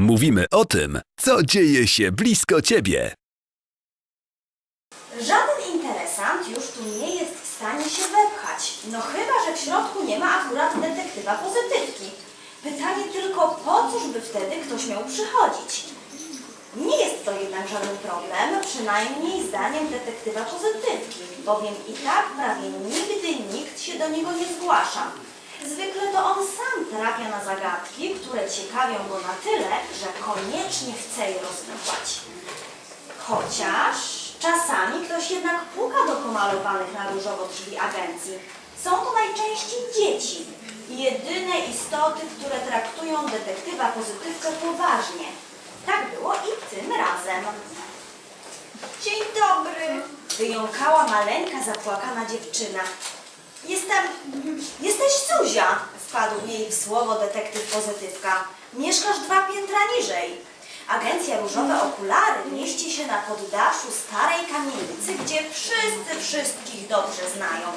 Mówimy o tym, co dzieje się blisko ciebie. Żaden interesant już tu nie jest w stanie się wepchać. No chyba, że w środku nie ma akurat detektywa pozytywki. Pytanie tylko, po cóż by wtedy ktoś miał przychodzić? Nie jest to jednak żaden problem, przynajmniej zdaniem detektywa pozytywki, bowiem i tak prawie nigdy nikt się do niego nie zgłasza. Zwykle to on sam trafia na zagadki, które ciekawią go na tyle, że koniecznie chce je rozwiązać. Chociaż czasami ktoś jednak puka do pomalowanych na różowo drzwi agencji. Są to najczęściej dzieci. Jedyne istoty, które traktują detektywa pozytywkę poważnie. Tak było i tym razem. Dzień dobry! Wyjąkała maleńka zapłakana dziewczyna. Jestem... Jesteś Zuzia! Wpadł jej w słowo detektyw pozytywka. Mieszkasz dwa piętra niżej. Agencja Różowe Okulary mieści się na poddaszu starej kamienicy, gdzie wszyscy wszystkich dobrze znają.